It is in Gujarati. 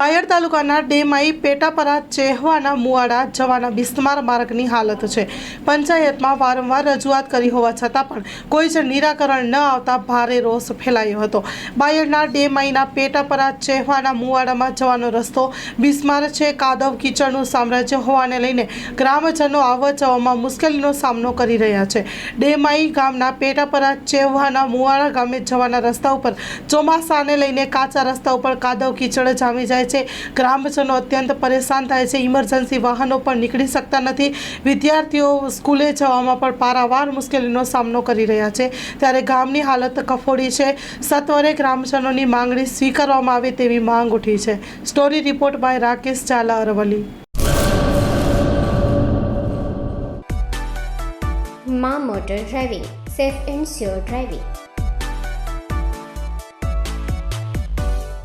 બાયડ તાલુકાના ડેમાઈ પેટાપરા ચેહવાના મુવાડા જવાના બિસ્માર માર્ગની હાલત છે. પંચાયતમાં વારંવાર રજૂઆત કરી હોવા છતાં પણ કોઈ જ નિરાકરણ ન આવતા ભારે રોષ ફેલાયો હતો. બાયડના ડેમાઈના પેટાપરા ચેહવાના મુવાડામાં જવાનો રસ્તો બિસ્માર છે. કાદવ કીચડનું સામ્રાજ્ય હોવાને લઈને ગ્રામજનો આવવા જવામાં મુશ્કેલીનો સામનો કરી રહ્યા છે. ડેમાઈ ગામના પેટાપરા ચેહવાના મુવાડા ગામે જવાના રસ્તા ઉપર ચોમાસાને લઈને કાચા રસ્તા ઉપર કાદવ કીચડ જામી જાય છે. ગ્રામજનો અત્યંત પરેશાન થાય છે. ઇમરજન્સી વાહનો પણ નીકળી શકતા નથી. વિદ્યાર્થીઓ સ્કૂલે જવામાં પણ પારાવાર મુશ્કેલીનો સામનો કરી રહ્યા છે. ત્યારે ગામની હાલત કફોડી છે. સત્વરે ગ્રામજનોની માંગણી સ્વીકારવામાં આવે તેવી માંગ ઉઠી છે. Story report by Rakesh Zala Aravalli માં motor driving. Safe and sure driving.